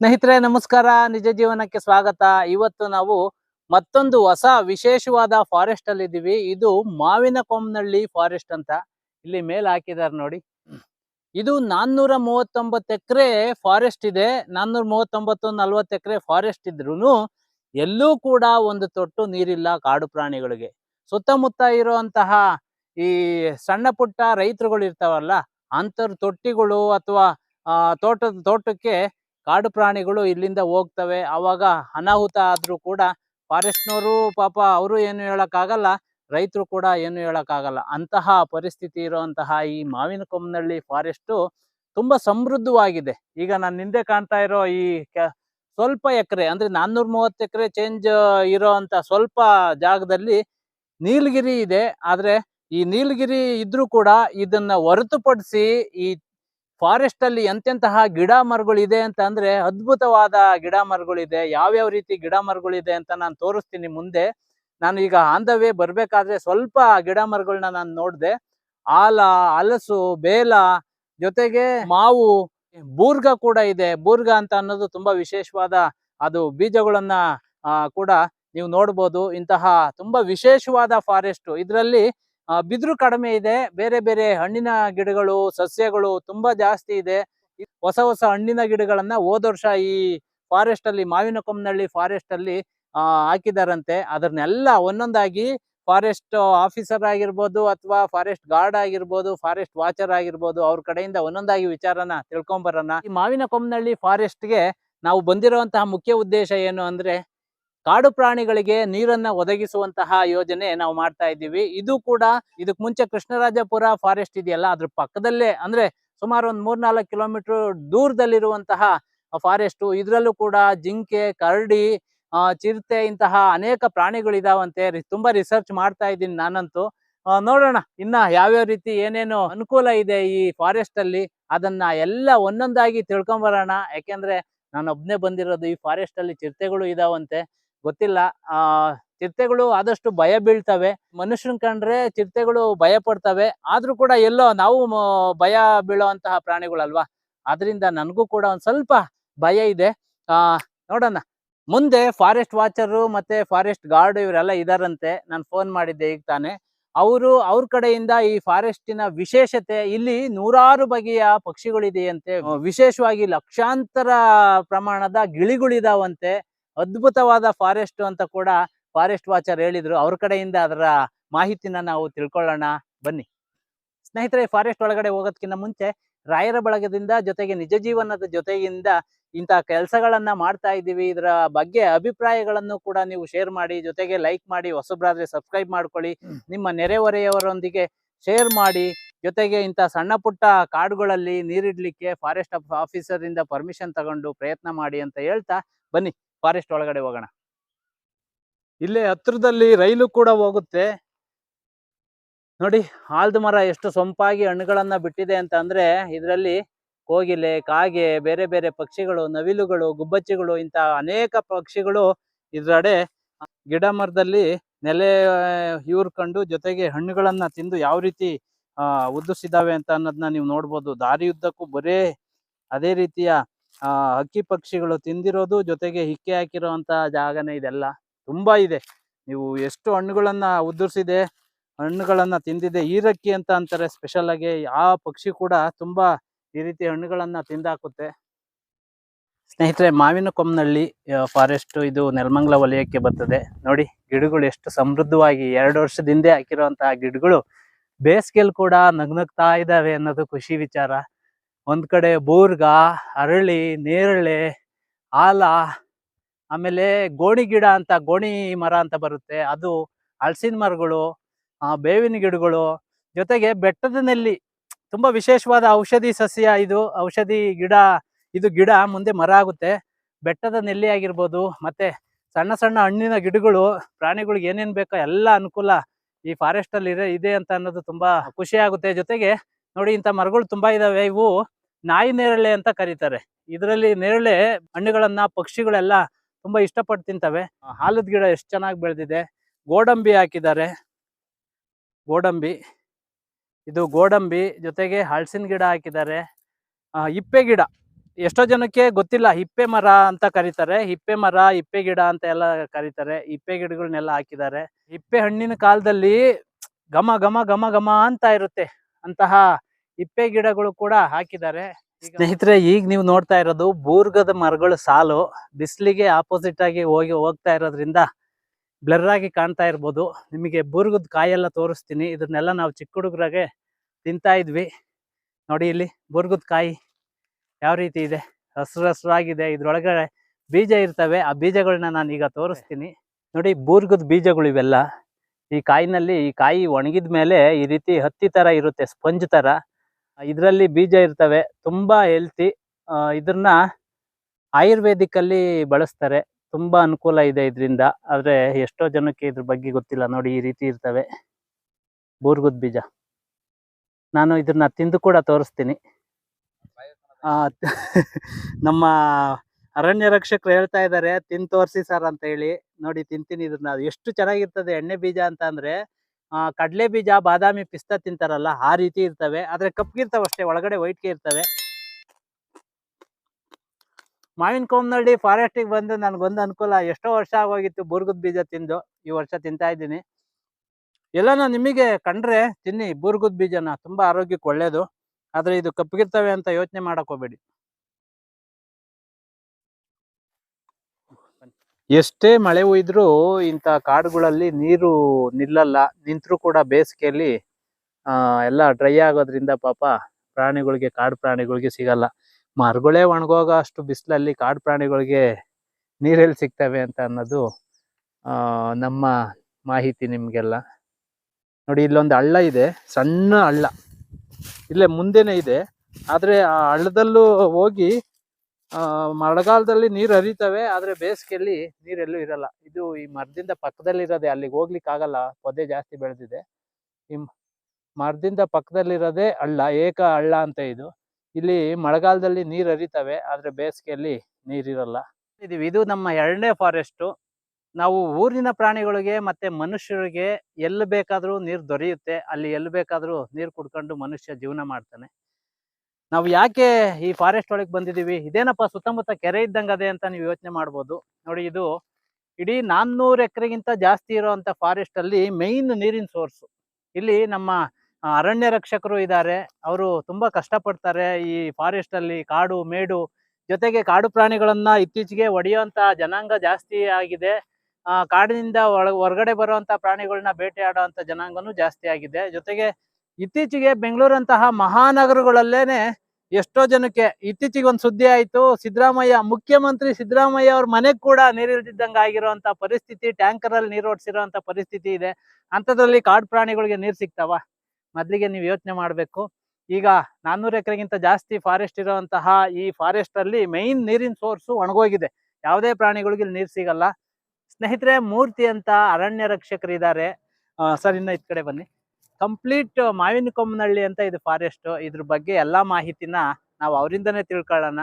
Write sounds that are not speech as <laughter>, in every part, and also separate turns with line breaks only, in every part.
ಸ್ನೇಹಿತರೆ, ನಮಸ್ಕಾರ. ನಿಜ ಜೀವನಕ್ಕೆ ಸ್ವಾಗತ. ಇವತ್ತು ನಾವು ಮತ್ತೊಂದು ಹೊಸ ವಿಶೇಷವಾದ ಫಾರೆಸ್ಟ್ ಅಲ್ಲಿ ಇದೀವಿ. ಇದು ಮಾವಿನ ಫಾರೆಸ್ಟ್ ಅಂತ. ಇಲ್ಲಿ ಮೇಲ್ ಹಾಕಿದ್ದಾರೆ ನೋಡಿ. ಇದು ನಾನ್ನೂರ ಮೂವತ್ತೊಂಬತ್ತು ಎಕರೆ ಫಾರೆಸ್ಟ್ ಇದೆ. ನಾನ್ನೂರ ಮೂವತ್ತೊಂಬತ್ತು ನಲ್ವತ್ತು ಎಕರೆ ಫಾರೆಸ್ಟ್ ಇದ್ರೂ ಎಲ್ಲೂ ಕೂಡ ಒಂದು ತೊಟ್ಟು ನೀರಿಲ್ಲ ಕಾಡು ಪ್ರಾಣಿಗಳಿಗೆ. ಸುತ್ತಮುತ್ತ ಇರುವಂತಹ ಈ ಸಣ್ಣ ಪುಟ್ಟ ರೈತರುಗಳು ಇರ್ತಾವಲ್ಲ ಅಂತರ್ ತೊಟ್ಟಿಗಳು ಅಥವಾ ತೋಟದ, ತೋಟಕ್ಕೆ ಕಾಡು ಪ್ರಾಣಿಗಳು ಇಲ್ಲಿಂದ ಹೋಗ್ತವೆ. ಅವಾಗ ಅನಾಹುತ ಆದ್ರೂ ಕೂಡ ಫಾರೆಸ್ಟ್ನವರು ಪಾಪ ಅವರು ಏನು ಹೇಳೋಕ್ಕಾಗಲ್ಲ, ರೈತರು ಕೂಡ ಏನು ಹೇಳೋಕ್ಕಾಗಲ್ಲ. ಅಂತಹ ಪರಿಸ್ಥಿತಿ ಇರುವಂತಹ ಈ ಮಾವಿನ ಕೊಮ್ಮನಹಳ್ಳಿ ಫಾರೆಸ್ಟ್ ತುಂಬಾ ಸಮೃದ್ಧವಾಗಿದೆ. ಈಗ ನಾನು ಹಿಂದೆ ಕಾಣ್ತಾ ಇರೋ ಈ ಸ್ವಲ್ಪ ಎಕರೆ, ಅಂದ್ರೆ ನಾನ್ನೂರ ಮೂವತ್ತು ಎಕರೆ ಚೇಂಜ್ ಇರೋ ಅಂತ ಸ್ವಲ್ಪ ಜಾಗದಲ್ಲಿ ನೀಲಗಿರಿ ಇದೆ. ಆದರೆ ಈ ನೀಲಗಿರಿ ಇದ್ರೂ ಕೂಡ ಇದನ್ನ ಹೊರತುಪಡಿಸಿ ಈ ಫಾರೆಸ್ಟ್ ಅಲ್ಲಿ ಎಂತೆಂತಹ ಗಿಡ ಮರಗಳಿದೆ ಅಂತ ಅಂದ್ರೆ ಅದ್ಭುತವಾದ ಗಿಡ ಮರಗಳಿದೆ, ಯಾವ್ಯಾವ ರೀತಿ ಗಿಡ ಮರಗಳಿದೆ ಅಂತ ನಾನು ತೋರಿಸ್ತೀನಿ ಮುಂದೆ. ನಾನು ಈಗ ಆನ್ ದ ಬರ್ಬೇಕಾದ್ರೆ ಸ್ವಲ್ಪ ಗಿಡ ಮರಗಳನ್ನ ನಾನು ನೋಡ್ದೆ. ಆಲ ಹಲಸು, ಬೇಲ, ಜೊತೆಗೆ ಮಾವು, ಬೂರ್ಗ ಕೂಡ ಇದೆ. ಬೂರ್ಗ ಅಂತ ಅನ್ನೋದು ತುಂಬಾ ವಿಶೇಷವಾದ ಅದು ಬೀಜಗಳನ್ನ ಕೂಡ ನೀವು ನೋಡ್ಬೋದು. ಇಂತಹ ತುಂಬಾ ವಿಶೇಷವಾದ ಫಾರೆಸ್ಟ್ ಇದರಲ್ಲಿ ಬಿದಿರು ಕಡಿಮೆ ಇದೆ. ಬೇರೆ ಬೇರೆ ಹಣ್ಣಿನ ಗಿಡಗಳು, ಸಸ್ಯಗಳು ತುಂಬಾ ಜಾಸ್ತಿ ಇದೆ. ಹೊಸ ಹೊಸ ಹಣ್ಣಿನ ಗಿಡಗಳನ್ನ ಹೋದ ವರ್ಷ ಈ ಫಾರೆಸ್ಟ್ ಅಲ್ಲಿ ಮಾವಿನ ಕೊಮ್ಮನಹಳ್ಳಿ ಫಾರೆಸ್ಟ್ ಅಲ್ಲಿ ಹಾಕಿದಾರಂತೆ. ಅದನ್ನೆಲ್ಲ ಒಂದೊಂದಾಗಿ ಫಾರೆಸ್ಟ್ ಆಫೀಸರ್ ಆಗಿರ್ಬೋದು ಅಥವಾ ಫಾರೆಸ್ಟ್ ಗಾರ್ಡ್ ಆಗಿರ್ಬೋದು ಫಾರೆಸ್ಟ್ ವಾಚರ್ ಆಗಿರ್ಬೋದು, ಅವ್ರ ಕಡೆಯಿಂದ ಒಂದೊಂದಾಗಿ ವಿಚಾರನ ತಿಳ್ಕೊಂಬರೋಣ. ಈ ಮಾವಿನ ಕೊಮ್ಮನಹಳ್ಳಿ ಫಾರೆಸ್ಟ್ಗೆ ನಾವು ಬಂದಿರುವಂತಹ ಮುಖ್ಯ ಉದ್ದೇಶ ಏನು ಅಂದ್ರೆ ಕಾಡು ಪ್ರಾಣಿಗಳಿಗೆ ನೀರನ್ನ ಒದಗಿಸುವಂತಹ ಯೋಜನೆ ನಾವು ಮಾಡ್ತಾ ಇದ್ದೀವಿ. ಇದು ಕೂಡ ಇದಕ್ ಮುಂಚೆ ಕೃಷ್ಣರಾಜಪುರ ಫಾರೆಸ್ಟ್ ಇದೆಯಲ್ಲ, ಅದ್ರ ಪಕ್ಕದಲ್ಲೇ ಅಂದ್ರೆ ಸುಮಾರು ಒಂದ್ ಮೂರ್ನಾಲ್ಕು ಕಿಲೋಮೀಟರ್ ದೂರದಲ್ಲಿರುವಂತಹ ಫಾರೆಸ್ಟ್ ಇದ್ರಲ್ಲೂ ಕೂಡ ಜಿಂಕೆ, ಕರಡಿ ಚಿರತೆ ಇಂತಹ ಅನೇಕ ಪ್ರಾಣಿಗಳಿದಾವಂತೆ. ತುಂಬಾ ರಿಸರ್ಚ್ ಮಾಡ್ತಾ ಇದ್ದೀನಿ ನಾನಂತೂ. ನೋಡೋಣ ಇನ್ನ ಯಾವ್ಯಾವ ರೀತಿ ಏನೇನು ಅನುಕೂಲ ಇದೆ ಈ ಫಾರೆಸ್ಟ್ ಅಲ್ಲಿ, ಅದನ್ನ ಎಲ್ಲ ಒಂದೊಂದಾಗಿ ತಿಳ್ಕೊಂಬರೋಣ. ಯಾಕೆಂದ್ರೆ ನಾನು ಬಂದಿರೋದು ಈ ಫಾರೆಸ್ಟ್ ಅಲ್ಲಿ ಚಿರತೆಗಳು ಇದಾವಂತೆ. ಗೊತ್ತಿಲ್ಲ. ಆ ಚಿರತೆಗಳು ಆದಷ್ಟು ಭಯ ಬೀಳ್ತವೆ. ಮನುಷ್ಯನ್ ಕಂಡ್ರೆ ಚಿರತೆಗಳು ಭಯ ಪಡ್ತವೆ. ಆದ್ರೂ ಕೂಡ ಎಲ್ಲೋ ನಾವು ಭಯ ಬೀಳುವಂತಹ ಪ್ರಾಣಿಗಳಲ್ವಾ? ಅದರಿಂದ ನನಗೂ ಕೂಡ ಒಂದ್ ಸ್ವಲ್ಪ ಭಯ ಇದೆ. ಆ ನೋಡೋಣ. ಮುಂದೆ ಫಾರೆಸ್ಟ್ ವಾಚರು ಮತ್ತೆ ಫಾರೆಸ್ಟ್ ಗಾರ್ಡ್ ಇವರೆಲ್ಲ ಇದಾರಂತೆ. ನಾನು ಫೋನ್ ಮಾಡಿದ್ದೆ ಈಗ ತಾನೆ. ಅವರು ಅವ್ರ ಕಡೆಯಿಂದ ಈ ಫಾರೆಸ್ಟಿನ ವಿಶೇಷತೆ ಇಲ್ಲಿ ನೂರಾರು ಬಗೆಯ ಪಕ್ಷಿಗಳಿದೆಯಂತೆ. ವಿಶೇಷವಾಗಿ ಲಕ್ಷಾಂತರ ಪ್ರಮಾಣದ ಗಿಳಿಗಳಿದಾವಂತೆ. ಅದ್ಭುತವಾದ ಫಾರೆಸ್ಟ್ ಅಂತ ಕೂಡ ಫಾರೆಸ್ಟ್ ವಾಚರ್ ಹೇಳಿದ್ರು. ಅವ್ರ ಕಡೆಯಿಂದ ಅದರ ಮಾಹಿತಿನ ನಾವು ತಿಳ್ಕೊಳ್ಳೋಣ. ಬನ್ನಿ. ಸ್ನೇಹಿತರೆ ಫಾರೆಸ್ಟ್ ಒಳಗಡೆ ಹೋಗೋದಕ್ಕಿಂತ ಮುಂಚೆ ರಾಯರ ಬಳಗದಿಂದ ಜೊತೆಗೆ ನಿಜ ಜೀವನದ ಜೊತೆಯಿಂದ ಇಂತಹ ಕೆಲಸಗಳನ್ನ ಮಾಡ್ತಾ ಇದ್ದೀವಿ. ಇದರ ಬಗ್ಗೆ ಅಭಿಪ್ರಾಯಗಳನ್ನು ಕೂಡ ನೀವು ಶೇರ್ ಮಾಡಿ ಜೊತೆಗೆ ಲೈಕ್ ಮಾಡಿ ಹೊಸಬ್ರಾದ್ರೆ ಸಬ್ಸ್ಕ್ರೈಬ್ ಮಾಡ್ಕೊಳ್ಳಿ. ನಿಮ್ಮ ನೆರೆಹೊರೆಯವರೊಂದಿಗೆ ಶೇರ್ ಮಾಡಿ ಜೊತೆಗೆ ಇಂಥ ಸಣ್ಣ ಪುಟ್ಟ ಕಾಡುಗಳಲ್ಲಿ ನೀರಿಡ್ಲಿಕ್ಕೆ ಫಾರೆಸ್ಟ್ ಆಫೀಸರ್ ಇಂದ ಪರ್ಮಿಷನ್ ತಗೊಂಡು ಪ್ರಯತ್ನ ಮಾಡಿ ಅಂತ ಹೇಳ್ತಾ ಬನ್ನಿ. ಫಾರೆಸ್ಟ್ ಒಳಗಡೆ ಹೋಗೋಣ. ಇಲ್ಲೇ ಹತ್ರದಲ್ಲಿ ರೈಲು ಕೂಡ ಹೋಗುತ್ತೆ. ನೋಡಿ ಆಲ್ದ ಮರ ಎಷ್ಟು ಸೊಂಪಾಗಿ ಹಣ್ಣುಗಳನ್ನ ಬಿಟ್ಟಿದೆ ಅಂತ ಅಂದ್ರೆ ಇದರಲ್ಲಿ ಕೋಗಿಲೆ, ಕಾಗೆ, ಬೇರೆ ಬೇರೆ ಪಕ್ಷಿಗಳು, ನವಿಲುಗಳು, ಗುಬ್ಬಚ್ಚಿಗಳು ಇಂತಹ ಅನೇಕ ಪಕ್ಷಿಗಳು ಇದ್ರಡೆ ಗಿಡ ಮರದಲ್ಲಿ ನೆಲೆ ಇವ್ರ್ಕೊಂಡು ಜೊತೆಗೆ ಹಣ್ಣುಗಳನ್ನ ತಿಂದು ಯಾವ ರೀತಿ, ಆ ಉದ್ದಿಸಿದಾವೆ ಅಂತ ಅನ್ನೋದನ್ನ ನೀವು ನೋಡ್ಬೋದು. ದಾರಿಯುದ್ದಕ್ಕೂ ಬರೇ ಅದೇ ರೀತಿಯ ಆ ಹಕ್ಕಿ ಪಕ್ಷಿಗಳು ತಿಂದಿರೋದು ಜೊತೆಗೆ ಹಿಕ್ಕೆ ಹಾಕಿರೋಂತ ಜಾಗನೇ ಇದೆಲ್ಲ. ತುಂಬಾ ಇದೆ. ನೀವು ಎಷ್ಟು ಹಣ್ಣುಗಳನ್ನ ಉದುರಿಸಿದೆ, ಹಣ್ಣುಗಳನ್ನ ತಿಂದಿದೆ ಈರಕ್ಕಿ ಅಂತ ಅಂತಾರೆ ಸ್ಪೆಷಲ್ ಆಗಿ, ಆ ಪಕ್ಷಿ ಕೂಡ ತುಂಬಾ ಈ ರೀತಿ ಹಣ್ಣುಗಳನ್ನ ತಿಂದಾಕುತ್ತೆ. ಸ್ನೇಹಿತರೆ ಮಾವಿನ ಕೊಮ್ಮನಹಳ್ಳಿ ಫಾರೆಸ್ಟ್ ಇದು ನೆಲಮಂಗಲ ವಲಯಕ್ಕೆ ಬರ್ತದೆ. ನೋಡಿ, ಗಿಡಗಳು ಎಷ್ಟು ಸಮೃದ್ಧವಾಗಿ ಎರಡು ವರ್ಷದಿಂದ ಹಾಕಿರುವಂತಹ ಗಿಡಗಳು ಬೇಸಿಗೆಲ್ ಕೂಡ ನಗ್ನಗ್ತಾ ಇದಾವೆ ಅನ್ನೋದು ಖುಷಿ ವಿಚಾರ. ಒಂದ್ ಕಡೆ ಬೂರ್ಗ, ಅರಳಿ, ನೇರಳೆ, ಆಲ, ಆಮೇಲೆ ಗೋಣಿ ಗಿಡ ಅಂತ ಗೋಣಿ ಮರ ಅಂತ ಬರುತ್ತೆ. ಅದು ಹಲಸಿನ ಮರಗಳು ಬೇವಿನ ಗಿಡಗಳು. ಜೊತೆಗೆ ಬೆಟ್ಟದ ನೆಲ್ಲಿ ತುಂಬಾ ವಿಶೇಷವಾದ ಔಷಧಿ ಸಸ್ಯ ಇದು, ಔಷಧಿ ಗಿಡ, ಇದು ಗಿಡ ಮುಂದೆ ಮರ ಆಗುತ್ತೆ. ಬೆಟ್ಟದ ನೆಲ್ಲಿ ಆಗಿರ್ಬೋದು, ಮತ್ತೆ ಸಣ್ಣ ಸಣ್ಣ ಹಣ್ಣಿನ ಗಿಡಗಳು, ಪ್ರಾಣಿಗಳಿಗೆ ಏನೇನ್ ಬೇಕೋ ಎಲ್ಲ ಅನುಕೂಲ ಈ ಫಾರೆಸ್ಟ್ ಅಲ್ಲಿ ಇದೆ ಅಂತ ಅನ್ನೋದು ತುಂಬಾ ಖುಷಿ ಆಗುತ್ತೆ. ಜೊತೆಗೆ ನೋಡಿ ಇಂಥ ಮರಗಳು ತುಂಬಾ ಇದಾವೆ. ಇವು ನಾಯಿ ನೇರಳೆ ಅಂತ ಕರೀತಾರೆ. ಇದರಲ್ಲಿ ನೇರಳೆ ಹಣ್ಣುಗಳನ್ನ, ಪಕ್ಷಿಗಳೆಲ್ಲ ತುಂಬಾ ಇಷ್ಟಪಟ್ಟು ತಿಂತವೆ. ಹಾಲದ ಗಿಡ ಎಷ್ಟು ಚೆನ್ನಾಗಿ ಬೆಳೆದಿದೆ. ಗೋಡಂಬಿ ಹಾಕಿದ್ದಾರೆ. ಗೋಡಂಬಿ. ಇದು ಗೋಡಂಬಿ. ಜೊತೆಗೆ ಹಳಸಿನ ಗಿಡ ಹಾಕಿದ್ದಾರೆ. ಹಿಪ್ಪೆ ಗಿಡ. ಎಷ್ಟೋ ಜನಕ್ಕೆ ಗೊತ್ತಿಲ್ಲ. ಹಿಪ್ಪೆ ಮರ ಅಂತ ಕರೀತಾರೆ. ಹಿಪ್ಪೆ ಮರ, ಹಿಪ್ಪೆ ಗಿಡ ಅಂತ ಎಲ್ಲ ಕರೀತಾರೆ. ಹಿಪ್ಪೆ ಗಿಡಗಳನ್ನೆಲ್ಲ ಹಾಕಿದ್ದಾರೆ. ಹಿಪ್ಪೆ ಹಣ್ಣಿನ ಕಾಲದಲ್ಲಿ ಘಮ ಘಮ ಘಮ ಘಮ ಅಂತ ಇರುತ್ತೆ ಅಂತಹ ಹಿಪ್ಪೆ ಗಿಡಗಳು ಕೂಡ ಹಾಕಿದ್ದಾರೆ. ಸ್ನೇಹಿತರೆ, ಈಗ ನೀವು ನೋಡ್ತಾ ಇರೋದು ಬೂರ್ಗದ ಮರಗಳ ಸಾಲು. ಬಿಸಿಲಿಗೆ ಆಪೋಸಿಟ್ ಆಗಿ ಹೋಗಿ ಹೋಗ್ತಾ ಇರೋದ್ರಿಂದ ಬ್ಲರ್ ಆಗಿ ಕಾಣ್ತಾ ಇರ್ಬೋದು. ನಿಮಗೆ ಬೂರ್ಗದ ಕಾಯೆಲ್ಲ ತೋರಿಸ್ತೀನಿ. ಇದನ್ನೆಲ್ಲ ನಾವು ಚಿಕ್ಕ ಹುಡುಗರಾಗೆ ತಿಂತಾ ಇದ್ವಿ. ನೋಡಿ ಇಲ್ಲಿ ಬೂರ್ಗದ ಕಾಯಿ ಯಾವ ರೀತಿ ಇದೆ? ಹಸ್ರು ಹಸ್ರಾಗಿದೆ ಇದ್ರೊಳಗಡೆ ಬೀಜ ಇರ್ತವೆ. ಆ ಬೀಜಗಳನ್ನ ನಾನು ಈಗ ತೋರಿಸ್ತೀನಿ. ನೋಡಿ ಬೂರ್ಗದ ಬೀಜಗಳು ಇವೆಲ್ಲ. ಈ ಕಾಯಿನಲ್ಲಿ ಈ ಕಾಯಿ ಒಣಗಿದ ಮೇಲೆ ಈ ರೀತಿ ಹತ್ತಿ ತರ ಇರುತ್ತೆ, ಸ್ಪಂಜ್ ತರ. ಇದರಲ್ಲಿ ಬೀಜ ಇರ್ತವೆ, ತುಂಬಾ ಹೆಲ್ತಿ ಇದನ್ನ ಆಯುರ್ವೇದಿಕ್ ಅಲ್ಲಿ ಬಳಸ್ತಾರೆ, ತುಂಬಾ ಅನುಕೂಲ ಇದೆ ಇದರಿಂದ. ಆದ್ರೆ ಎಷ್ಟೋ ಜನಕ್ಕೆ ಇದ್ರ ಬಗ್ಗೆ ಗೊತ್ತಿಲ್ಲ, ನೋಡಿ ಈ ರೀತಿ ಇರ್ತವೆ. ಬೂರ್ಗುದ್ ಬೀಜ. ನಾನು ಇದನ್ನ ತಿಂದು ಕೂಡ ತೋರಿಸ್ತೀನಿ. <laughs> ನಮ್ಮ ಅರಣ್ಯ ರಕ್ಷಕರು ಹೇಳ್ತಾ ಇದ್ದಾರೆ ತಿನ್ ತೋರಿಸಿ ಸರ್ ಅಂತ ಹೇಳಿ. ನೋಡಿ, ತಿಂತೀನಿ ಇದನ್ನ ಎಷ್ಟು ಚೆನ್ನಾಗಿರ್ತದೆ, ಎಣ್ಣೆ ಬೀಜ ಅಂತ ಅಂದ್ರೆ ಕಡಲೆ ಬೀಜ, ಬಾದಾಮಿ ಪಿಸ್ತಾ ತಿಂತಾರಲ್ಲ, ಆ ರೀತಿ ಇರ್ತವೆ. ಆದ್ರೆ ಕಪ್ಗಿರ್ತಾವ ಅಷ್ಟೇ, ಒಳಗಡೆ ವೈಟ್ಗೆ ಇರ್ತವೆ. ಮಾವಿನ ಕೊಂಬನಹಳ್ಳಿ ಫಾರೆಸ್ಟಿಗೆ ಬಂದು ನನ್ಗೊಂದು ಅನುಕೂಲ, ಎಷ್ಟೋ ವರ್ಷ ಆಗೋಗಿತ್ತು ಬೂರ್ಗದ ಬೀಜ ತಿಂದು, ಈ ವರ್ಷ ತಿಂತಾ ಇದ್ದೀನಿ. ಎಲ್ಲಾನ ನಿಮಗೆ ಕಂಡ್ರೆ ತಿನ್ನಿ, ಬೂರ್ಗದ ಬೀಜನ, ತುಂಬಾ ಆರೋಗ್ಯಕ್ಕೆ ಒಳ್ಳೇದು. ಆದ್ರೆ ಇದು ಕಪ್ಪಗಿರ್ತವೆ ಅಂತ ಯೋಚನೆ ಮಾಡಕ್ ಹೋಗ್ಬೇಡಿ. ಎಷ್ಟೇ ಮಳೆ ಹುಯ್ದ್ರೂ ಇಂಥ ಕಾಡುಗಳಲ್ಲಿ ನೀರು ನಿಲ್ಲಲ್ಲ. ನಿಂತರೂ ಕೂಡ ಬೇಸಿಗೆಯಲ್ಲಿ ಎಲ್ಲ ಡ್ರೈ ಆಗೋದ್ರಿಂದ ಪಾಪ ಪ್ರಾಣಿಗಳಿಗೆ, ಕಾಡು ಪ್ರಾಣಿಗಳಿಗೆ ಸಿಗಲ್ಲ. ಮರಗಳೇ ಒಣಗೋಗೋ ಅಷ್ಟು ಬಿಸಿಲಲ್ಲಿ ಕಾಡು ಪ್ರಾಣಿಗಳಿಗೆ ನೀರೆಲ್ಲಿ ಸಿಗ್ತವೆ ಅಂತ ಅನ್ನೋದು ನಮ್ಮ ಮಾಹಿತಿ ನಿಮಗೆಲ್ಲ. ನೋಡಿ, ಇಲ್ಲೊಂದು ಹಳ್ಳ ಇದೆ, ಸಣ್ಣ ಹಳ್ಳ. ಇಲ್ಲೇ ಮುಂದೆನೆ ಇದೆ. ಆದರೆ ಆ ಹಳ್ಳದಲ್ಲೂ ಹೋಗಿ ಮಳೆಗಾಲದಲ್ಲಿ ನೀರು ಹರಿತವೆ, ಆದ್ರೆ ಬೇಸಿಗೆಯಲ್ಲಿ ನೀರೆಲ್ಲೂ ಇರಲ್ಲ. ಇದು ಈ ಮರದಿಂದ ಪಕ್ಕದಲ್ಲಿ ಇರೋದೆ ಅಲ್ಲಿಗೆ ಹೋಗ್ಲಿಕ್ಕೆ ಆಗಲ್ಲ, ಪೊದೆ ಜಾಸ್ತಿ ಬೆಳೆದಿದೆ. ಈ ಮರದಿಂದ ಪಕ್ಕದಲ್ಲಿರೋದೇ ಹಳ್ಳ, ಏಕ ಹಳ್ಳ ಅಂತ ಇದು. ಇಲ್ಲಿ ಮಳೆಗಾಲದಲ್ಲಿ ನೀರು ಹರಿತವೆ, ಆದ್ರೆ ಬೇಸಿಗೆಯಲ್ಲಿ ನೀರಿರಲ್ಲ ಇದೀವಿ ಇದು ನಮ್ಮ ಎರಡನೇ ಫಾರೆಸ್ಟ್. ನಾವು ಊರಿನ ಪ್ರಾಣಿಗಳಿಗೆ ಮತ್ತೆ ಮನುಷ್ಯರಿಗೆ ಎಲ್ಲಿ ಬೇಕಾದರೂ ನೀರು ದೊರೆಯುತ್ತೆ, ಅಲ್ಲಿ ಎಲ್ಲಿ ಬೇಕಾದರೂ ನೀರು ಕುಡ್ಕೊಂಡು ಮನುಷ್ಯ ಜೀವನ ಮಾಡ್ತಾನೆ. ನಾವು ಯಾಕೆ ಈ ಫಾರೆಸ್ಟ್ ಒಳಗೆ ಬಂದಿದೀವಿ ಇದೇನಪ್ಪ ಸುತ್ತಮುತ್ತ ಕೆರೆ ಇದ್ದಂಗೆ ಅದೇ ಅಂತ ನೀವು ಯೋಚನೆ ಮಾಡ್ಬೋದು. ನೋಡಿ, ಇದು ಇಡೀ ನಾನ್ನೂರು ಎಕರೆಗಿಂತ ಜಾಸ್ತಿ ಇರುವಂತ ಫಾರೆಸ್ಟ್ ಅಲ್ಲಿ ಮೈನ್ ನೀರಿನ ಸೋರ್ಸ್ ಇಲ್ಲಿ ನಮ್ಮ ಅರಣ್ಯ ರಕ್ಷಕರು ಇದ್ದಾರೆ ಅವರು ತುಂಬಾ ಕಷ್ಟಪಡ್ತಾರೆ ಈ ಫಾರೆಸ್ಟ್ ಅಲ್ಲಿ ಕಾಡು, ಮೇಡು, ಜೊತೆಗೆ ಕಾಡು ಪ್ರಾಣಿಗಳನ್ನ ಇತ್ತೀಚೆಗೆ ಒಡೆಯುವಂಥ ಜನಾಂಗ ಜಾಸ್ತಿ ಆಗಿದೆ. ಕಾಡಿನಿಂದ ಹೊರಗಡೆ ಬರುವಂತ ಪ್ರಾಣಿಗಳನ್ನ ಬೇಟೆಯಾಡುವಂತ ಜನಾಂಗನೂ ಜಾಸ್ತಿ ಆಗಿದೆ. ಜೊತೆಗೆ ಇತ್ತೀಚೆಗೆ ಬೆಂಗಳೂರಂತಹ ಮಹಾನಗರಗಳಲ್ಲೇನೆ ಎಷ್ಟೋ ಜನಕ್ಕೆ ಇತ್ತೀಚೆಗೆ ಒಂದು ಸುದ್ದಿ ಆಯ್ತು. ಸಿದ್ದರಾಮಯ್ಯ, ಮುಖ್ಯಮಂತ್ರಿ ಸಿದ್ದರಾಮಯ್ಯ ಅವ್ರ ಮನೆಗ್ ಕೂಡ ನೀರಿಲ್ದಿದ್ದಂಗೆ ಆಗಿರುವಂತ ಪರಿಸ್ಥಿತಿ ಟ್ಯಾಂಕರ್ ಅಲ್ಲಿ ನೀರು ಓಡಿಸಿರುವಂತ ಪರಿಸ್ಥಿತಿ ಇದೆ. ಅಂತದ್ರಲ್ಲಿ ಕಾಡು ಪ್ರಾಣಿಗಳಿಗೆ ನೀರ್ ಸಿಗ್ತಾವ? ಮೊದ್ಲಿಗೆ ನೀವು ಯೋಚನೆ ಮಾಡ್ಬೇಕು. ಈಗ ನಾನ್ನೂರು ಎಕರೆಗಿಂತ ಜಾಸ್ತಿ ಫಾರೆಸ್ಟ್ ಇರುವಂತಹ ಈ ಫಾರೆಸ್ಟ್ ಅಲ್ಲಿ ಮೈನ್ ನೀರಿನ ಸೋರ್ಸು ಒಣಗೋಗಿದೆ. ಯಾವುದೇ ಪ್ರಾಣಿಗಳಿಗೆ ಇಲ್ಲಿ ನೀರ್ ಸಿಗಲ್ಲ. ಸ್ನೇಹಿತರೆ, ಮೂರ್ತಿ ಅಂತ ಅರಣ್ಯ ರಕ್ಷಕರು ಇದ್ದಾರೆ ಸರ್, ಇನ್ನ ಇದ್ ಕಡೆ ಬನ್ನಿ. ಕಂಪ್ಲೀಟ್ ಮಾವಿನ ಕೊಮ್ಮನಹಳ್ಳಿ ಅಂತ ಇದು ಫಾರೆಸ್ಟ್ ಇದ್ರ ಬಗ್ಗೆ ಎಲ್ಲಾ ಮಾಹಿತಿನ ನಾವು ಅವರಿಂದನೇ ತಿಳ್ಕೊಳ್ಳೋಣ.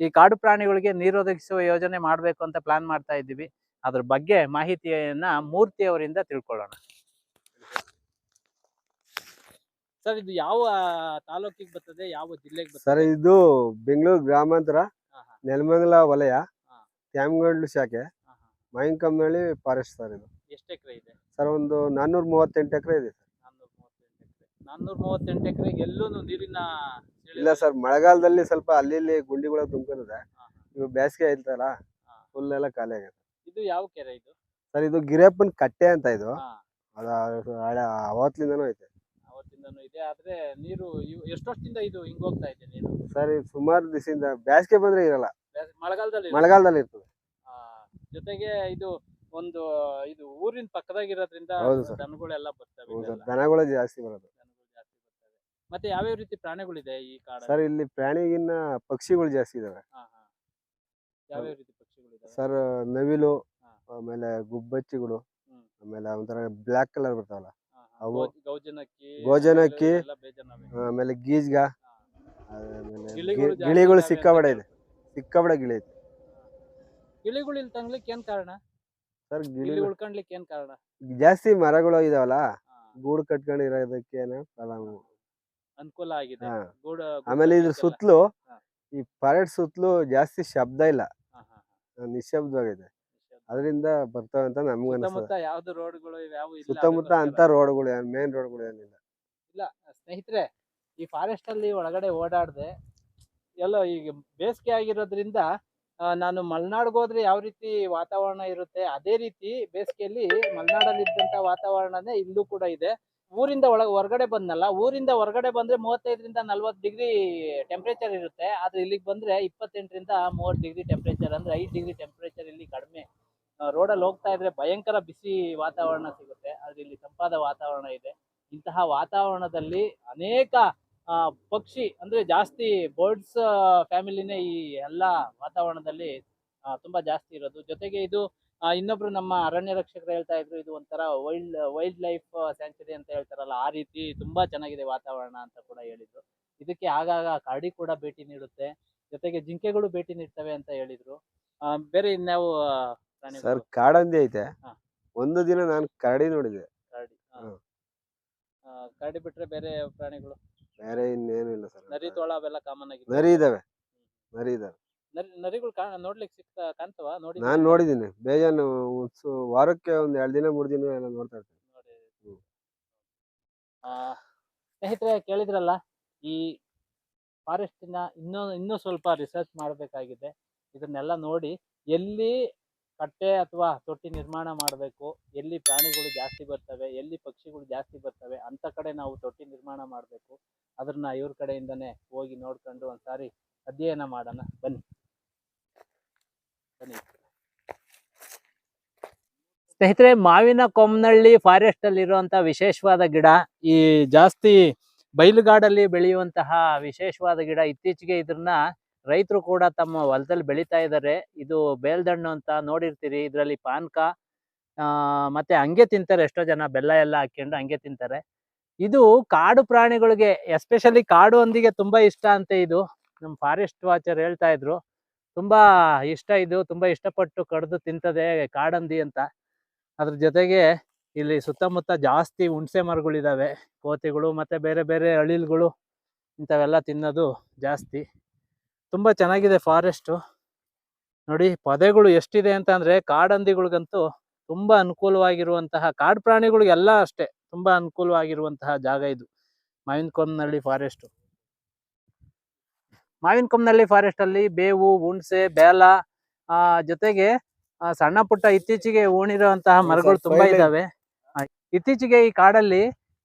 ಈ ಕಾಡು ಪ್ರಾಣಿಗಳಿಗೆ ನೀರು ಒದಗಿಸುವ ಯೋಜನೆ ಮಾಡ್ಬೇಕು ಅಂತ ಪ್ಲಾನ್ ಮಾಡ್ತಾ ಇದ್ದೀವಿ. ಅದ್ರ ಬಗ್ಗೆ ಮಾಹಿತಿಯನ್ನ ಮೂರ್ತಿ ಅವರಿಂದ ತಿಳ್ಕೊಳ್ಳೋಣ. ಸರ್ ಇದು ಯಾವ ತಾಲೂಕಿಗೆ ಬರ್ತದೆ? ಯಾವ ಜಿಲ್ಲೆಗೆ
ಸರ್ ಇದು ಬೆಂಗಳೂರು ಗ್ರಾಮಾಂತರ ನೆಲಮಂಗಲ ವಲಯ. ತ್ಯಾಮಗಡ್ಲು ಶಾಖೆ. ಮಾವಿನಕಮ್ಮನಹಳ್ಳಿ ಫಾರೆಸ್ಟ್ ಸರ್ ಇದು.
ಎಷ್ಟು ಎಕರೆ ಇದೆ?
ಸರ್ ಒಂದು ನಾನ್ನೂರ ಮೂವತ್ತೆಂಟು ಎಕರೆ ಇದೆ ಸರ್.
ನಾನ್ನೂರ ಮೂವತ್ತೆಂಟು ಎಕರೆಗೆ ಎಲ್ಲೂ ನೀರಿನ
ಇಲ್ಲ ಸರ್ ಮಳೆಗಾಲದಲ್ಲಿ ಸ್ವಲ್ಪ ಅಲ್ಲಿ ಇಲ್ಲಿ ಗುಂಡಿಗಳು ತುಂಬಿರುತ್ತೆ.
ಹಾ, ಹಾ.
ಇವು ಬೇಸಿಗೆ ಫುಲ್ ಎಲ್ಲ ಖಾಲಿ ಆಗುತ್ತೆ.
ಇದು ಯಾವ ಕೆರೆ ಇದು?
ಸರ್ ಇದು ಗಿರಿಯಪ್ಪನ ಕಟ್ಟೆ ಅಂತ ಇದು. ಅದು ಅವತ್ತಿಂದನೂ ಐತೆ.
ಅವತ್ತಿಂದನೂ ಇದೆ ಆದ್ರೆ ನೀರು ಎಷ್ಟು ವರ್ಷದಿಂದ ಇದು ಹಿಂಗ್ ಹೋಗ್ತಾ ಇದೆ ನೀರು?
ಸರ್ ಇದು ಸುಮಾರು ದಿವಸದಿಂದ ಬೇಸಿಗೆ ಬಂದ್ರೆ ಇರಲ್ಲ.
ಮಳೆಗಾಲದಲ್ಲಿ.
ಮಳೆಗಾಲದಲ್ಲಿ ಇರ್ತದೆ.
ಜೊತೆಗೆ ಇದು ಒಂದು ಇದು ಊರಿನ ಪಕ್ಕದಾಗಿರೋದ್ರಿಂದ. ದನಗಳೆಲ್ಲ ಬರ್ತವೆ.
ದನಗಳು ಜಾಸ್ತಿ ಬರೋದು.
ಮತ್ತೆ ಯಾವ್ಯಾವ ರೀತಿ ಪ್ರಾಣಿಗಳಿದೆ ಈ ಕಾಡ
ಸರ್ ಇಲ್ಲಿ ಪ್ರಾಣಿಗಿನ್ನ ಪಕ್ಷಿಗಳು ಜಾಸ್ತಿ ಇದಾವೆ.
ಹಾ ಹಾ. ಯಾವ್ಯಾವ ರೀತಿ ಪಕ್ಷಿಗಳಿದಾವೆ
ಸರ್ ನವಿಲು ಆಮೇಲೆ ಗುಬ್ಬಚ್ಚಿಗಳು ಆಮೇಲೆ ಒಂಥರ ಬ್ಲಾಕ್ ಕಲರ್ ಬರ್ತಾವಲ್ಲ. ಅವು-
ಗೌಜನಕ್ಕಿ
ಗೋಜನಕ್ಕಿ, ಆಮೇಲೆ ಗೀಜ್ಗ ಆಮೇಲೆ
ಗಿಳಿಗಳು ಅಂತ
ಇದೆ. ಸಿಕ್ಕಾಬಡ ಗಿಳಿ ಐತೆ
ಗಿಳಿಗಳು ಇಲ್ಲಿ ತಂಗ್ಲಿಕ್ಕೆ ಏನ್ ಕಾರಣ?
ಸರ್ ಗಿಳಿ
ಉಳ್ಕೊಂಡ್ಲಿಕ್ಕೆ ಏನ್ ಕಾರಣ?
ಜಾಸ್ತಿ ಮರಗಳು ಇದಾವಲ್ಲ ಗೂಡು ಕಟ್ಕೊಂಡು ಇರೋದಕ್ಕೆ
ಅನುಕೂಲ ಆಗಿದೆ.
ಹಾ.
ಗೂಡು
ಆಮೇಲೆ ಇದ್ರ ಸುತ್ತಲೂ ಈ ಪರೇಡ್ ಸುತ್ತಲೂ ಜಾಸ್ತಿ ಶಬ್ದ ಇಲ್ಲ.
ಹಾ.
ಅದರಿಂದ ಬರ್ತವೆ ಅಂತ ನಮ್ಗೆ ಅನಿಸ್ತದೆ
ಸುತ್ತಮುತ್ತ ಯಾವ್ದು ರೋಡ್ಗಳು ಇಲ್ಲ
ಸುತ್ತಮುತ್ತ ಅಂತ ರೋಡ್ಗಳು ಮೇನ್ ರೋಡ್ಗಳು ಏನಿಲ್ಲ.
ಇಲ್ಲ ಸ್ನೇಹಿತರೆ ಈ ಫಾರೆಸ್ಟ್ ಅಲ್ಲಿ ಒಳಗಡೆ ಓಡಾಡ್ದೆ ಎಲ್ಲ ಈಗ ಬೇಸಿಗೆ ಆಗಿರೋದ್ರಿಂದ ಆ, ನಾನು ಮಲೆನಾಡ್ಗೆ ಹೋದ್ರೆ ಯಾವ ರೀತಿ ವಾತಾವರಣ ಇರುತ್ತೆ ಅದೇ ರೀತಿ ಬೇಸಿಗೆಯಲ್ಲಿ ಮಲ್ನಾಡಲ್ಲಿ ಇದ್ದಂತ ವಾತಾವರಣನೇ ಇಲ್ಲೂ ಕೂಡ ಇದೆ. ಊರಿಂದ ಒಳಗೆ, ಹೊರಗಡೆ ಬಂದ್ನಲ್ಲ, ಊರಿಂದ ಹೊರಗಡೆ ಬಂದ್ರೆ ಮೂವತ್ತೈದರಿಂದ ನಲ್ವತ್ತು ಡಿಗ್ರಿ ಟೆಂಪರೇಚರ್ ಇರುತ್ತೆ. ಆದ್ರೆ ಇಲ್ಲಿಗೆ ಬಂದ್ರೆ ಇಪ್ಪತ್ತೆಂಟರಿಂದ ಮೂವತ್ತು ಡಿಗ್ರಿ ಟೆಂಪರೇಚರ್ ಅಂದ್ರೆ ಐದು ಡಿಗ್ರಿ ಟೆಂಪರೇಚರ್ ಇಲ್ಲಿ ಕಡಿಮೆ. ರೋಡಲ್ಲಿ ಹೋಗ್ತಾ ಇದ್ರೆ ಭಯಂಕರ ಬಿಸಿ ವಾತಾವರಣ ಸಿಗುತ್ತೆ. ಆದ್ರೆ ಇಲ್ಲಿ ತಂಪಾದ ವಾತಾವರಣ ಇದೆ. ಇಂತಹ ವಾತಾವರಣದಲ್ಲಿ ಅನೇಕ ಪಕ್ಷಿ ಅಂದ್ರೆ ಜಾಸ್ತಿ ಬರ್ಡ್ಸ್ ಫ್ಯಾಮಿಲಿನೇ ಈ ಎಲ್ಲ ವಾತಾವರಣದಲ್ಲಿ ತುಂಬಾ ಜಾಸ್ತಿ ಇರೋದು. ಜೊತೆಗೆ ಇದು ಇನ್ನೊಬ್ರು ನಮ್ಮ ಅರಣ್ಯ ರಕ್ಷಕರು ಹೇಳ್ತಾ ಇದ್ರು ಇದು ಒಂಥರ ವೈಲ್ಡ್ ವೈಲ್ಡ್ ಲೈಫ್ ಸ್ಯಾಂಚುರಿ ಅಂತ ಹೇಳ್ತಾರಲ್ಲ ಆ ರೀತಿ ತುಂಬಾ ಚೆನ್ನಾಗಿದೆ ವಾತಾವರಣ ಅಂತ ಕೂಡ ಹೇಳಿದ್ರು. ಇದಕ್ಕೆ ಆಗಾಗ ಕರಡಿ ಕೂಡ ಭೇಟಿ ನೀಡುತ್ತೆ. ಜೊತೆಗೆ ಜಿಂಕೆಗಳು ಭೇಟಿ ನೀಡ್ತವೆ ಅಂತ ಹೇಳಿದ್ರು. ಆ, ಬೇರೆ ಇನ್ಯಾವು ಪ್ರಾಣಿಗಳು?
ಸರ್ ಕಾಡಂದಿ ಐತೆ.
ಹಾ.
ಒಂದು ದಿನ ನಾನು ಕರಡಿ ನೋಡಿದೆ.
ಕರಡಿ ಆ.
ಹ್ಮ್.
ಆ, ಕರಡಿ ಬಿಟ್ರೆ ಬೇರೆ ಪ್ರಾಣಿಗಳು?
ಬೇರೆ ಇನ್ನೇನು ಇಲ್ಲ
ನರಿ
ಸರ್
ತೋಳ ಅವೆಲ್ಲ ಕಾಮನ್ ಆಗಿ
ನರಿ ಇದಾವೆ. ನರಿ ಇದಾವೆ.
ನರಿ ನರಿಗಳು ಕಾಣ ನೋಡ್ಲಿಕ್ಕೆ ಸಿಗ್ತಾ ಕಾಣ್ತವ? ನೋಡಿ
ನಾನು ನೋಡಿದ್ದೀನಿ. ಬೇಜಾನು ವಾರಕ್ಕೆ ಒಂದು ಎರಡು ದಿನ ಮೂರು ದಿನ ಎಲ್ಲ ನೋಡ್ತಾ ಇರ್ತೀನಿ.
ಆ, ಸ್ನೇಹಿತರೆ ಕೇಳಿದ್ರಲ್ಲ ಈ ಫಾರೆಸ್ಟಿನ ಇನ್ನೂ ಇನ್ನೂ ಸ್ವಲ್ಪ ರಿಸರ್ಚ್ ಮಾಡಬೇಕಾಗಿದೆ. ಇದನ್ನೆಲ್ಲ ನೋಡಿ ಎಲ್ಲಿ ಕಟ್ಟೆ ಅಥವಾ ತೊಟ್ಟಿ ನಿರ್ಮಾಣ ಮಾಡಬೇಕು ಎಲ್ಲಿ ಪ್ರಾಣಿಗಳು ಜಾಸ್ತಿ ಬರ್ತವೆ ಎಲ್ಲಿ ಪಕ್ಷಿಗಳು ಜಾಸ್ತಿ ಬರ್ತವೆ ಅಂತ ಕಡೆ ನಾವು ತೊಟ್ಟಿ ನಿರ್ಮಾಣ ಮಾಡಬೇಕು. ಅದನ್ನ ಇವ್ರ ಕಡೆಯಿಂದನೇ ಹೋಗಿ ನೋಡ್ಕೊಂಡು ಒಂದ್ಸಾರಿ ಅಧ್ಯಯನ ಮಾಡೋಣ. ಬನ್ನಿ. ಸ್ನೇಹಿತರೆ, ಮಾವಿನ ಕೊಮ್ಮನಹಳ್ಳಿ ಫಾರೆಸ್ಟ್ ಅಲ್ಲಿ ಇರುವಂತಹ ವಿಶೇಷವಾದ ಗಿಡ, ಈ ಜಾಸ್ತಿ ಬಯಲುಗಾಡಲ್ಲಿ ಬೆಳೆಯುವಂತಹ ವಿಶೇಷವಾದ ಗಿಡ ಇತ್ತೀಚೆಗೆ ಇದನ್ನ ರೈತರು ಕೂಡ ತಮ್ಮ ಹೊಲದಲ್ಲಿ ಬೆಳೀತಾ ಇದ್ದಾರೆ. ಇದು ಬೇಲ್ದಣ್ಣು ಅಂತ ನೋಡಿರ್ತೀರಿ, ಇದರಲ್ಲಿ ಪಾನಕ ಮತ್ತೆ ಹಂಗೆ ತಿಂತಾರೆ ಎಷ್ಟೋ ಜನ, ಬೆಲ್ಲ ಎಲ್ಲ ಹಾಕೊಂಡು ಹಂಗೆ ತಿಂತಾರೆ. ಇದು ಕಾಡು ಪ್ರಾಣಿಗಳಿಗೆ, ಎಸ್ಪೆಷಲಿ ಕಾಡು ಹಂದಿಗೆ ತುಂಬಾ ಇಷ್ಟ ಅಂತೆ ಇದು. ನಮ್ಮ ಫಾರೆಸ್ಟ್ ವಾಚರ್ ಹೇಳ್ತಾ ಇದ್ರು. ತುಂಬಾ ಇಷ್ಟ ಇದು, ತುಂಬಾ ಇಷ್ಟಪಟ್ಟು ಕಡ್ದು ತಿಂತದೆ ಕಾಡಂದಿ ಅಂತ. ಅದ್ರ ಜೊತೆಗೆ ಇಲ್ಲಿ ಸುತ್ತಮುತ್ತ ಜಾಸ್ತಿ ಹುಣಸೆ ಮರಗಳಿದಾವೆ. ಕೋತಿಗಳು ಮತ್ತೆ ಬೇರೆ ಬೇರೆ ಅಳಿಲ್ಗಳು ಇಂಥವೆಲ್ಲ ತಿನ್ನೋದು ಜಾಸ್ತಿ. ತುಂಬಾ ಚೆನ್ನಾಗಿದೆ ಫಾರೆಸ್ಟು ನೋಡಿ ಪೊದೆಗಳು ಎಷ್ಟಿದೆ ಅಂತ ಅಂದ್ರೆ ಕಾಡಂದಿಗಳಿಗಂತೂ ತುಂಬಾ ಅನುಕೂಲವಾಗಿರುವಂತಹ ಕಾಡು ಪ್ರಾಣಿಗಳಿಗೆಲ್ಲ ಅಷ್ಟೇ ತುಂಬಾ ಅನುಕೂಲವಾಗಿರುವಂತಹ ಜಾಗ ಇದು. ಮಾವಿನಕೊಮ್ಮನಹಳ್ಳಿ ಫಾರೆಸ್ಟ್ ಮಾವಿನಕೊಮ್ಮನಹಳ್ಳಿ ಫಾರೆಸ್ಟ್ ಅಲ್ಲಿ ಬೇವು ಹುಣಸೆ ಬೇಲ ಆ ಜೊತೆಗೆ ಸಣ್ಣ ಪುಟ್ಟ ಇತ್ತೀಚೆಗೆ
ಓಣಿರುವಂತಹ
ಮರಗಳು ತುಂಬಾ ಇದಾವೆ. ಇತ್ತೀಚಿಗೆ ಈ ಕಾಡಲ್ಲಿ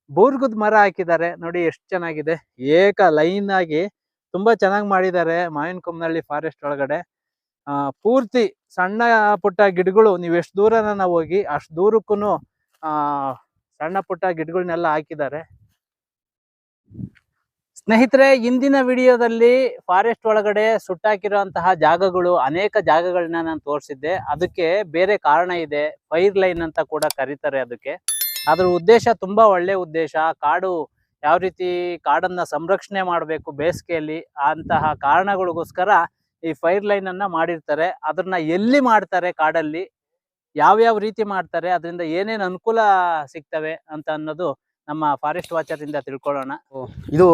ಬೂರ್ಗುದ್ ಮರ ಹಾಕಿದ್ದಾರೆ. ನೋಡಿ ಎಷ್ಟು ಚೆನ್ನಾಗಿದೆ. ಏಕ ಲೈನ್ ಆಗಿ ತುಂಬಾ ಚೆನ್ನಾಗಿ ಮಾಡಿದ್ದಾರೆ ಮಾವಿನ ಮಾವಿನಕೊಮ್ಮನಹಳ್ಳಿ ಫಾರೆಸ್ಟ್ ಒಳಗಡೆ. ಆ ಪೂರ್ತಿ ಸಣ್ಣ ಪುಟ್ಟ ಗಿಡಗಳು ನೀವು ಎಷ್ಟು ದೂರನ ನಾವು ಹೋಗಿ ಅಷ್ಟು ದೂರಕ್ಕೂ ಆ ಸಣ್ಣ ಪುಟ್ಟ ಗಿಡಗಳನ್ನೆಲ್ಲ ಹಾಕಿದ್ದಾರೆ. ಸ್ನೇಹಿತರೆ, ಇಂದಿನ ವಿಡಿಯೋದಲ್ಲಿ ಫಾರೆಸ್ಟ್ ಒಳಗಡೆ ಸುಟ್ಟಾಕಿರುವಂತಹ ಜಾಗಗಳು, ಅನೇಕ ಜಾಗಗಳನ್ನ ನಾನು ತೋರಿಸಿದ್ದೆ. ಅದಕ್ಕೆ ಬೇರೆ ಕಾರಣ ಇದೆ. ಫೈರ್ ಲೈನ್ ಅಂತ ಕೂಡ ಕರೀತಾರೆ ಅದಕ್ಕೆ. ಅದ್ರ ಉದ್ದೇಶ ತುಂಬಾ ಒಳ್ಳೆ ಉದ್ದೇಶ. ಕಾಡು ಯಾವ ರೀತಿ ಕಾಡನ್ನ ಸಂರಕ್ಷಣೆ ಮಾಡಬೇಕು ಬೇಸಿಗೆಯಲ್ಲಿ, ಅಂತಹ ಕಾರಣಗಳಿಗೋಸ್ಕರ ಈ ಫೈರ್ ಲೈನ್ ಅನ್ನ ಮಾಡಿರ್ತಾರೆ. ಅದನ್ನ ಎಲ್ಲಿ ಮಾಡ್ತಾರೆ ಕಾಡಲ್ಲಿ? ಯಾವ್ಯಾವ ರೀತಿ ಮಾಡ್ತಾರೆ? ಅದರಿಂದ ಏನೇನು ಅನುಕೂಲ ಸಿಗ್ತವೆ ಅಂತ ಅನ್ನೋದು ನಮ್ಮ ಫಾರೆಸ್ಟ್ ವಾಚರ್ ಇಂದ ತಿಳ್ಕೊಳ್ಳೋಣ.
ಇದು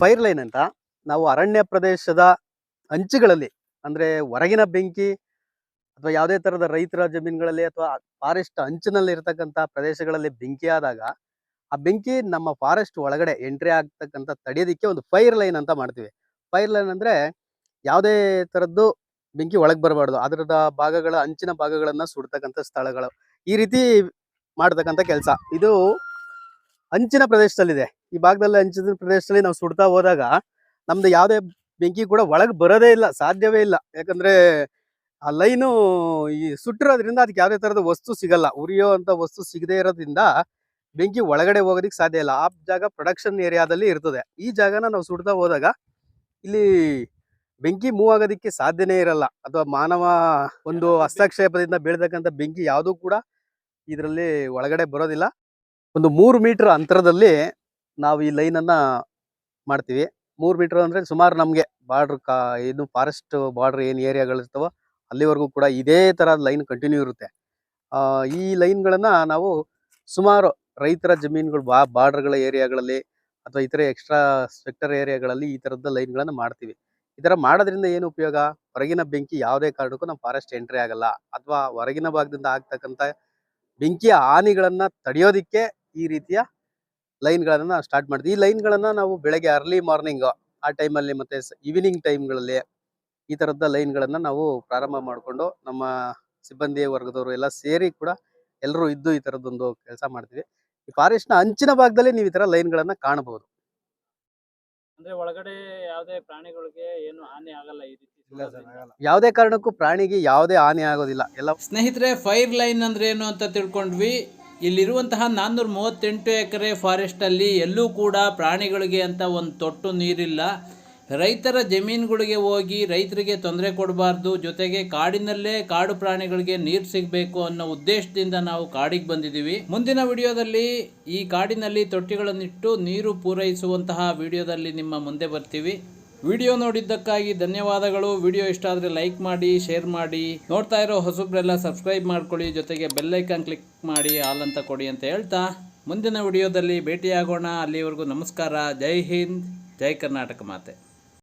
ಫೈರ್ ಲೈನ್ ಅಂತ ನಾವು ಅರಣ್ಯ ಪ್ರದೇಶದ ಅಂಚುಗಳಲ್ಲಿ, ಅಂದ್ರೆ ಹೊರಗಿನ ಬೆಂಕಿ ಅಥವಾ ಯಾವುದೇ ತರದ ರೈತರ ಜಮೀನುಗಳಲ್ಲಿ ಅಥವಾ ಫಾರೆಸ್ಟ್ ಅಂಚಿನಲ್ಲಿ ಇರತಕ್ಕಂತ ಪ್ರದೇಶಗಳಲ್ಲಿ ಬೆಂಕಿ ಆದಾಗ, ಆ ಬೆಂಕಿ ನಮ್ಮ ಫಾರೆಸ್ಟ್ ಒಳಗಡೆ ಎಂಟ್ರಿ ಆಗ್ತಕ್ಕಂಥ ತಡೆಯೋದಿಕ್ಕೆ ಒಂದು ಫೈರ್ ಲೈನ್ ಅಂತ ಮಾಡ್ತೀವಿ. ಫೈರ್ ಲೈನ್ ಅಂದ್ರೆ ಯಾವುದೇ ತರದ್ದು ಬೆಂಕಿ ಒಳಗೆ ಬರಬಾರ್ದು. ಅದರದ ಭಾಗಗಳ ಅಂಚಿನ ಭಾಗಗಳನ್ನ ಸುಡ್ತಕ್ಕಂಥ ಸ್ಥಳಗಳು. ಈ ರೀತಿ ಮಾಡ್ತಕ್ಕಂಥ ಕೆಲಸ. ಇದು ಅಂಚಿನ ಪ್ರದೇಶದಲ್ಲಿದೆ. ಈ ಭಾಗದಲ್ಲಿ ಅಂಚಿನ ಪ್ರದೇಶದಲ್ಲಿ ನಾವು ಸುಡ್ತಾ ಹೋದಾಗ ನಮ್ದು ಯಾವುದೇ ಬೆಂಕಿ ಕೂಡ ಒಳಗೆ ಬರೋದೇ ಇಲ್ಲ ಸಾಧ್ಯವೇ ಇಲ್ಲ. ಯಾಕಂದ್ರೆ ಆ ಲೈನು ಈ ಸುಟ್ಟಿರೋದ್ರಿಂದ ಅದಕ್ಕೆ ಯಾವುದೇ ತರದ ವಸ್ತು ಸಿಗಲ್ಲ. ಉರಿಯೋ ಅಂತ ವಸ್ತು ಸಿಗದೇ ಇರೋದ್ರಿಂದ ಬೆಂಕಿ ಒಳಗಡೆ ಹೋಗೋದಕ್ಕೆ ಸಾಧ್ಯ ಇಲ್ಲ. ಆ ಜಾಗ ಪ್ರೊಡಕ್ಷನ್ ಏರಿಯಾದಲ್ಲಿ ಇರ್ತದೆ. ಈ ಜಾಗನ ನಾವು ಸುಡ್ತಾ ಹೋದಾಗ ಇಲ್ಲಿ ಬೆಂಕಿ ಮೂವ್ ಆಗೋದಕ್ಕೆ ಸಾಧ್ಯನೇ ಇರಲ್ಲ. ಅಥವಾ ಮಾನವ ಒಂದು ಹಸ್ತಕ್ಷೇಪದಿಂದ ಬೆಳೆದಕ್ಕಂಥ ಬೆಂಕಿ ಯಾವುದೂ ಕೂಡ ಇದರಲ್ಲಿ ಒಳಗಡೆ ಬರೋದಿಲ್ಲ. ಒಂದು ಮೂರು ಮೀಟರ್ ಅಂತರದಲ್ಲಿ ನಾವು ಈ ಲೈನ್ ಅನ್ನ ಮಾಡ್ತೀವಿ. ಮೂರು ಮೀಟರ್ ಅಂದ್ರೆ ಸುಮಾರು ನಮಗೆ ಬಾರ್ಡರ್ ಕಾ ಇದು ಫಾರೆಸ್ಟ್ ಬಾರ್ಡರ್ ಏನು ಏರಿಯಾಗಳಿರ್ತವೋ ಅಲ್ಲಿವರೆಗೂ ಕೂಡ ಇದೇ ತರ ಲೈನ್ ಕಂಟಿನ್ಯೂ ಇರುತ್ತೆ. ಆ, ಈ ಲೈನ್ಗಳನ್ನು ನಾವು ಸುಮಾರು ರೈತರ ಜಮೀನುಗಳು ಬಾ ಬಾರ್ಡರ್ಗಳ ಏರಿಯಾಗಳಲ್ಲಿ ಅಥವಾ ಇತರೆ ಎಕ್ಸ್ಟ್ರಾ ಸೆಕ್ಟರ್ ಏರಿಯಾಗಳಲ್ಲಿ ಈ ತರದ ಲೈನ್ಗಳನ್ನು ಮಾಡ್ತೀವಿ. ಈ ತರ ಮಾಡೋದ್ರಿಂದ ಏನು ಉಪಯೋಗ? ಹೊರಗಿನ ಬೆಂಕಿ ಯಾವುದೇ ಕಾರಣಕ್ಕೂ ನಮ್ಮ ಫಾರೆಸ್ಟ್ ಎಂಟ್ರಿ ಆಗಲ್ಲ. ಅಥವಾ ಹೊರಗಿನ ಭಾಗದಿಂದ ಆಗ್ತಕ್ಕಂಥ ಬೆಂಕಿಯ ಹಾನಿಗಳನ್ನ ತಡೆಯೋದಿಕ್ಕೆ ಈ ರೀತಿಯ ಲೈನ್ಗಳನ್ನು ಸ್ಟಾರ್ಟ್ ಮಾಡ್ತೀವಿ. ಈ ಲೈನ್ಗಳನ್ನು ನಾವು ಬೆಳಗ್ಗೆ ಅರ್ಲಿ ಮಾರ್ನಿಂಗ್ ಆ ಟೈಮಲ್ಲಿ ಮತ್ತೆ ಈವ್ನಿಂಗ್ ಟೈಮ್ಗಳಲ್ಲಿ ಈ ತರದ ಲೈನ್ಗಳನ್ನು ನಾವು ಪ್ರಾರಂಭ ಮಾಡಿಕೊಂಡು ನಮ್ಮ ಸಿಬ್ಬಂದಿ ವರ್ಗದವರು ಎಲ್ಲ ಸೇರಿ ಕೂಡ ಎಲ್ಲರೂ ಇದ್ದು ಈ ತರದೊಂದು ಕೆಲಸ ಮಾಡ್ತೀವಿ. ಈ ಫಾರೆಸ್ಟ್ನ ಅಂಚಿನ ಭಾಗದಲ್ಲಿ ನೀವು ಈ ತರ ಲೈನ್ಗಳನ್ನು ಕಾಣಬಹುದು.
ಅಂದ್ರೆ ಒಳಗಡೆ ಯಾವುದೇ ಪ್ರಾಣಿಗಳಿಗೆ ಏನು ಹಾನಿ ಆಗಲ್ಲ ಈ ರೀತಿ
ಯಾವುದೇ ಕಾರಣಕ್ಕೂ ಪ್ರಾಣಿಗೆ ಯಾವುದೇ ಹಾನಿ ಆಗೋದಿಲ್ಲ. ಎಲ್ಲ
ಸ್ನೇಹಿತರೆ ಫೈರ್ ಲೈನ್ ಅಂದ್ರೆ ಏನು ಅಂತ ತಿಳ್ಕೊಂಡ್ವಿ. ಇಲ್ಲಿರುವಂತಹ ನಾನ್ನೂರ ಮೂವತ್ತೆಂಟು ಎಕರೆ ಫಾರೆಸ್ಟಲ್ಲಿ ಎಲ್ಲೂ ಕೂಡ ಪ್ರಾಣಿಗಳಿಗೆ ಅಂತ ಒಂದು ತೊಟ್ಟು ನೀರಿಲ್ಲ. ರೈತರ ಜಮೀನುಗಳಿಗೆ ಹೋಗಿ ರೈತರಿಗೆ ತೊಂದರೆ ಕೊಡಬಾರ್ದು, ಜೊತೆಗೆ ಕಾಡಿನಲ್ಲೇ ಕಾಡು ಪ್ರಾಣಿಗಳಿಗೆ ನೀರು ಸಿಗಬೇಕು ಅನ್ನೋ ಉದ್ದೇಶದಿಂದ ನಾವು ಕಾಡಿಗೆ ಬಂದಿದ್ದೀವಿ. ಮುಂದಿನ ವಿಡಿಯೋದಲ್ಲಿ ಈ ಕಾಡಿನಲ್ಲಿ ತೊಟ್ಟಿಗಳನ್ನಿಟ್ಟು ನೀರು ಪೂರೈಸುವಂತಹ ವಿಡಿಯೋದಲ್ಲಿ ನಿಮ್ಮ ಮುಂದೆ ಬರ್ತೀವಿ. ವಿಡಿಯೋ ನೋಡಿದ್ದಕ್ಕಾಗಿ ಧನ್ಯವಾದಗಳು. ವಿಡಿಯೋ ಇಷ್ಟ ಆದರೆ ಲೈಕ್ ಮಾಡಿ, ಶೇರ್ ಮಾಡಿ. ನೋಡ್ತಾ ಇರೋ ಹೊಸಬ್ರೆಲ್ಲ ಸಬ್ಸ್ಕ್ರೈಬ್ ಮಾಡ್ಕೊಳ್ಳಿ. ಜೊತೆಗೆ ಬೆಲ್ಲೈಕನ್ ಕ್ಲಿಕ್ ಮಾಡಿ, ಆಲ್ ಅಂತ ಕೊಡಿ ಅಂತ ಹೇಳ್ತಾ ಮುಂದಿನ ವಿಡಿಯೋದಲ್ಲಿ ಭೇಟಿಯಾಗೋಣ. ಅಲ್ಲಿವರೆಗೂ ನಮಸ್ಕಾರ. ಜೈ ಹಿಂದ್, ಜೈ ಕರ್ನಾಟಕ ಮಾತೆ.